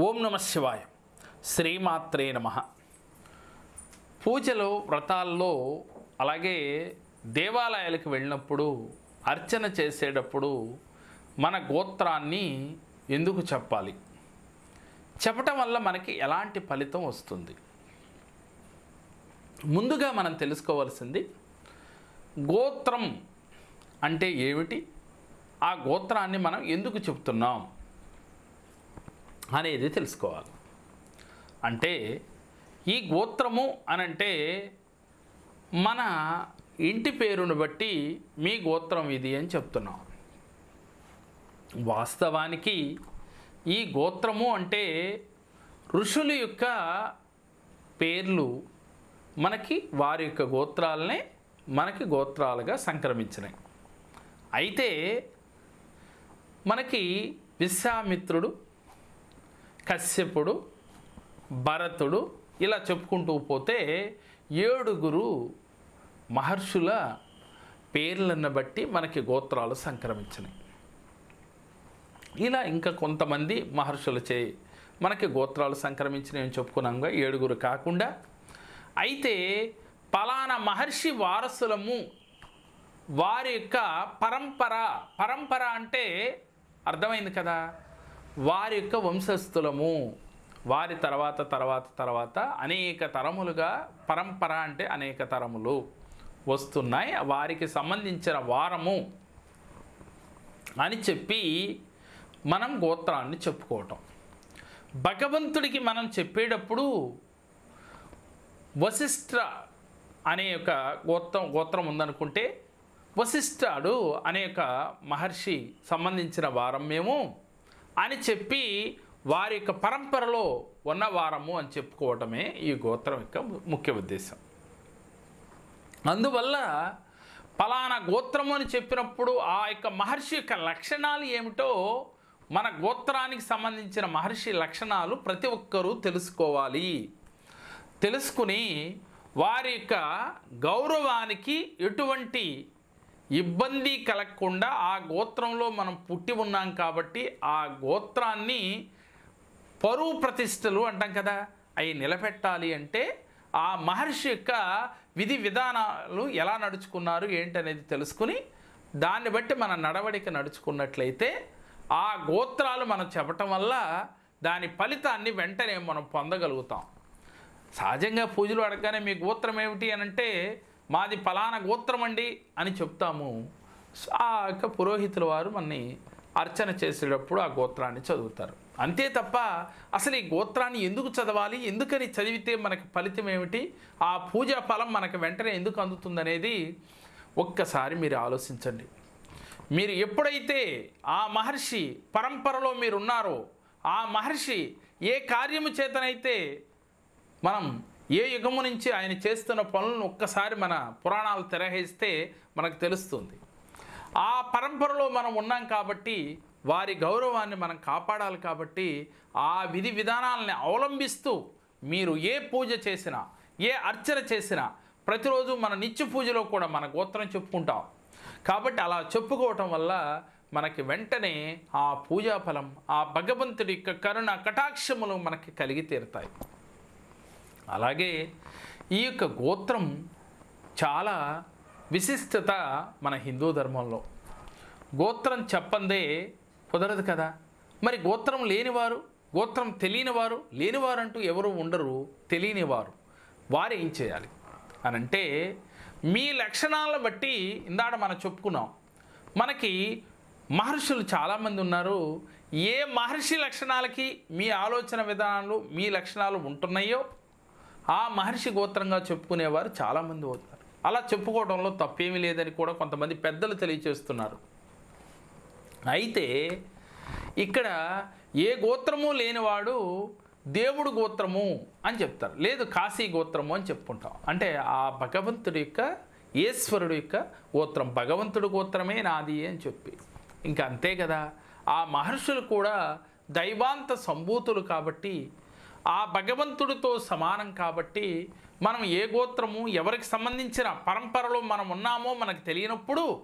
ఓం నమ శివాయ. శ్రీమాత్రే నమ. పూజలు వ్రతాల్లో అలాగే దేవాలయాలకు వెళ్ళినప్పుడు అర్చన చేసేటప్పుడు మన గోత్రాన్ని ఎందుకు చెప్పాలి? చెప్పటం వల్ల మనకి ఎలాంటి ఫలితం వస్తుంది? ముందుగా మనం తెలుసుకోవాల్సింది గోత్రం అంటే ఏమిటి? ఆ గోత్రాన్ని మనం ఎందుకు చెప్తున్నాం? అనేది తెలుసుకోవాలి. అంటే ఈ గోత్రము అనంటే మన ఇంటి పేరును బట్టి మీ గోత్రం ఇది అని చెప్తున్నాం. వాస్తవానికి ఈ గోత్రము అంటే ఋషుల యొక్క పేర్లు మనకి వారి యొక్క గోత్రాలనే మనకి గోత్రాలుగా సంక్రమించినాయి. అయితే మనకి విశ్వామిత్రుడు కశ్యపుడు భరతుడు ఇలా చెప్పుకుంటూ పోతే ఏడుగురు మహర్షుల పేర్లను బట్టి మనకి గోత్రాలు సంక్రమించినాయి. ఇలా ఇంకా కొంతమంది మహర్షుల చే మనకి గోత్రాలు సంక్రమించినాయని చెప్పుకున్నాంగా ఏడుగురు కాకుండా. అయితే పలానా మహర్షి వారసులము వారి యొక్క పరంపర పరంపర అంటే అర్థమైంది కదా? వారి యొక్క వంశస్థులము. వారి తర్వాత తర్వాత తర్వాత అనేక తరములుగా పరంపర అంటే అనేక తరములు వస్తున్నాయి. వారికి సంబంధించిన వారము అని చెప్పి మనం గోత్రాన్ని చెప్పుకోవటం. భగవంతుడికి మనం చెప్పేటప్పుడు వశిష్ఠ అనే ఒక గోత్రం గోత్రం ఉందనుకుంటే వశిష్ఠాడు అనే ఒక మహర్షి సంబంధించిన వారం మేము అని చెప్పి వారి యొక్క పరంపరలో ఉన్న వారము అని చెప్పుకోవటమే ఈ గోత్రం యొక్క ముఖ్య ఉద్దేశం. అందువల్ల పలానా గోత్రము అని చెప్పినప్పుడు ఆ యొక్క మహర్షి యొక్క లక్షణాలు ఏమిటో మన గోత్రానికి సంబంధించిన మహర్షి లక్షణాలు ప్రతి ఒక్కరూ తెలుసుకోవాలి. తెలుసుకుని వారి యొక్క గౌరవానికి ఎటువంటి ఇబ్బంది కలగకుండా ఆ గోత్రంలో మనం పుట్టి ఉన్నాం కాబట్టి ఆ గోత్రాన్ని పరువు ప్రతిష్టలు అంటాం కదా అవి నిలబెట్టాలి అంటే ఆ మహర్షి యొక్క విధి విధానాలు ఎలా నడుచుకున్నారు ఏంటనేది తెలుసుకుని దాన్ని బట్టి మన నడవడిక నడుచుకున్నట్లయితే ఆ గోత్రాలు మనం చెప్పటం వల్ల దాని ఫలితాన్ని వెంటనే మనం పొందగలుగుతాం. సహజంగా పూజలు అడగగానే మీ గోత్రం ఏమిటి అని అంటే మాది ఫలానా గోత్రం అండి అని చెప్తాము. ఆ యొక్క పురోహితుల వారు మనని అర్చన చేసేటప్పుడు ఆ గోత్రాన్ని చదువుతారు. అంతే తప్ప అసలు ఈ గోత్రాన్ని ఎందుకు చదవాలి? ఎందుకని చదివితే మనకు ఫలితం ఏమిటి? ఆ పూజా ఫలం మనకు వెంటనే ఎందుకు అందుతుందనేది ఒక్కసారి మీరు ఆలోచించండి. మీరు ఎప్పుడైతే ఆ మహర్షి పరంపరలో మీరు ఉన్నారో ఆ మహర్షి ఏ కార్యము చేతనైతే మనం ఏ యుగము నుంచి ఆయన చేస్తున్న పనులను ఒక్కసారి మన పురాణాలు తెరహేస్తే మనకు తెలుస్తుంది. ఆ పరంపరలో మనం ఉన్నాం కాబట్టి వారి గౌరవాన్ని మనం కాపాడాలి కాబట్టి ఆ విధి విధానాలని అవలంబిస్తూ మీరు ఏ పూజ చేసినా ఏ అర్చన చేసినా ప్రతిరోజు మన నిత్య పూజలో కూడా మన గోత్రం చెప్పుకుంటాం. కాబట్టి అలా చెప్పుకోవటం వల్ల మనకి వెంటనే ఆ పూజా ఫలం ఆ భగవంతుడి యొక్క కరుణ కటాక్షములు మనకి కలిగి తీరుతాయి. అలాగే ఈ యొక్క గోత్రం చాలా విశిష్టత మన హిందూ ధర్మంలో. గోత్రం చెప్పందే కుదరదు కదా. మరి గోత్రం లేనివారు గోత్రం తెలియనివారు లేనివారు అంటూ ఎవరు ఉండరు తెలియనివారు. వారు ఏం చేయాలి? అని అంటే మీ లక్షణాలను బట్టి ఇందాడ మనం చెప్పుకున్నాం. మనకి మహర్షులు చాలామంది ఉన్నారు. ఏ మహర్షి లక్షణాలకి మీ ఆలోచన విధానాలు మీ లక్షణాలు ఉంటున్నాయో ఆ మహర్షి గోత్రంగా చెప్పుకునేవారు చాలామంది అవుతారు. అలా చెప్పుకోవడంలో తప్పేమీ లేదని కూడా కొంతమంది పెద్దలు తెలియచేస్తున్నారు. అయితే ఇక్కడ ఏ గోత్రము లేనివాడు దేవుడు గోత్రము అని చెప్తారు. లేదు కాశీ గోత్రము అని చెప్పుకుంటాం. అంటే ఆ భగవంతుడి యొక్క ఈశ్వరుడు యొక్క గోత్రం భగవంతుడు గోత్రమే నాది అని చెప్పి. ఇంకా అంతే కదా. ఆ మహర్షులు కూడా దైవాంత సంభూతులు కాబట్టి ఆ భగవంతుడితో సమానం కాబట్టి మనం ఏ గోత్రము ఎవరికి సంబంధించిన పరంపరలో మనం ఉన్నామో మనకు తెలియనప్పుడు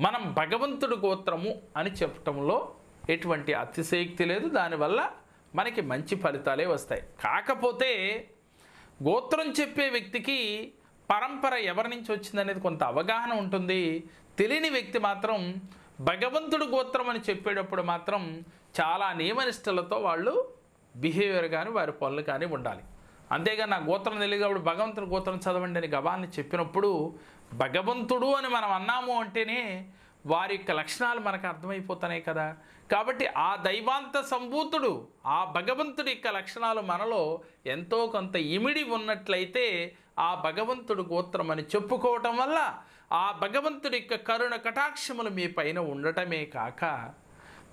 మనం భగవంతుడి గోత్రము అని చెప్పటంలో ఎటువంటి అతిశయోక్తి లేదు. దానివల్ల మనకి మంచి ఫలితాలే వస్తాయి. కాకపోతే గోత్రం చెప్పే వ్యక్తికి పరంపర ఎవరి నుంచి వచ్చిందనేది కొంత అవగాహన ఉంటుంది. తెలియని వ్యక్తి మాత్రం భగవంతుడు గోత్రం అని చెప్పేటప్పుడు మాత్రం చాలా నియమనిష్టలతో వాళ్ళు బిహేవియర్ కానీ వారి పనులు కానీ ఉండాలి. అంతేగాని నా గోత్రం తెలియదు కాబట్టి భగవంతుడు గోత్రం చదవండి అని గవాన్ని చెప్పినప్పుడు భగవంతుడు అని మనం అన్నాము అంటేనే వారి యొక్క లక్షణాలు మనకు అర్థమైపోతున్నాయి కదా. కాబట్టి ఆ దైవాంత సంభూతుడు ఆ భగవంతుడి యొక్క లక్షణాలు మనలో ఎంతో కొంత ఇమిడి ఉన్నట్లయితే ఆ భగవంతుడు గోత్రం అని చెప్పుకోవటం వల్ల ఆ భగవంతుడి యొక్క కరుణ కటాక్షములు మీ పైన ఉండటమే కాక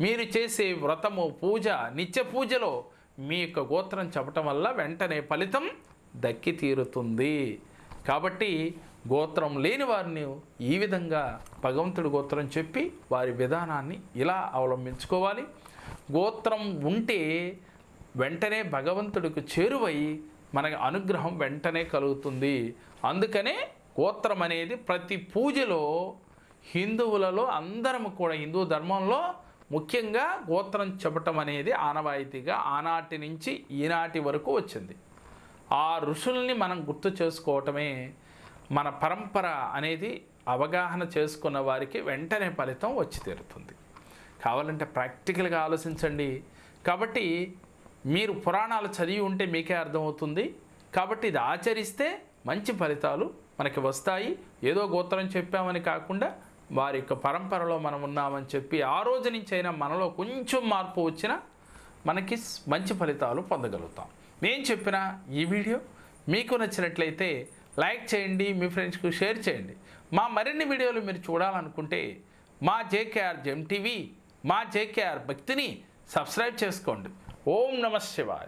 మీరు చేసే వ్రతము పూజ నిత్య పూజలో మీ యొక్క గోత్రం చెప్పటం వల్ల వెంటనే ఫలితం దక్కి తీరుతుంది. కాబట్టి గోత్రం లేని వారిని ఈ విధంగా భగవంతుడి గోత్రం చెప్పి వారి విధానాన్ని ఇలా అవలంబించుకోవాలి. గోత్రం ఉంటే వెంటనే భగవంతుడికి చేరువై మనకి అనుగ్రహం వెంటనే కలుగుతుంది. అందుకనే గోత్రం అనేది ప్రతి పూజలో హిందువులలో అందరం కూడా హిందూ ధర్మంలో ముఖ్యంగా గోత్రం చెప్పటం అనేది ఆనవాయితీగా ఆనాటి నుంచి ఈనాటి వరకు వచ్చింది. ఆ ఋషుల్ని మనం గుర్తు చేసుకోవటమే మన పరంపర అనేది అవగాహన చేసుకున్న వారికి వెంటనే ఫలితం వచ్చి తీరుతుంది. కావాలంటే ప్రాక్టికల్గా ఆలోచించండి. కాబట్టి మీరు పురాణాలు చదివి ఉంటే మీకే అర్థమవుతుంది. కాబట్టి ఇది ఆచరిస్తే మంచి ఫలితాలు మనకి వస్తాయి. ఏదో గోత్రం చెప్పామని కాకుండా వారి యొక్క పరంపరలో మనం ఉన్నామని చెప్పి ఆ రోజు నుంచైనా మనలో కొంచెం మార్పు వచ్చినా మనకి మంచి ఫలితాలు పొందగలుగుతాం. నేను చెప్పిన ఈ వీడియో మీకు నచ్చినట్లయితే లైక్ చేయండి మీ ఫ్రెండ్స్కు షేర్ చేయండి. మా మరిన్ని వీడియోలు మీరు చూడాలనుకుంటే మా జేకేఆర్ జెమ్ టీవీ మా జేకేఆర్ భక్తిని సబ్స్క్రైబ్ చేసుకోండి. ఓం నమ శివాయ.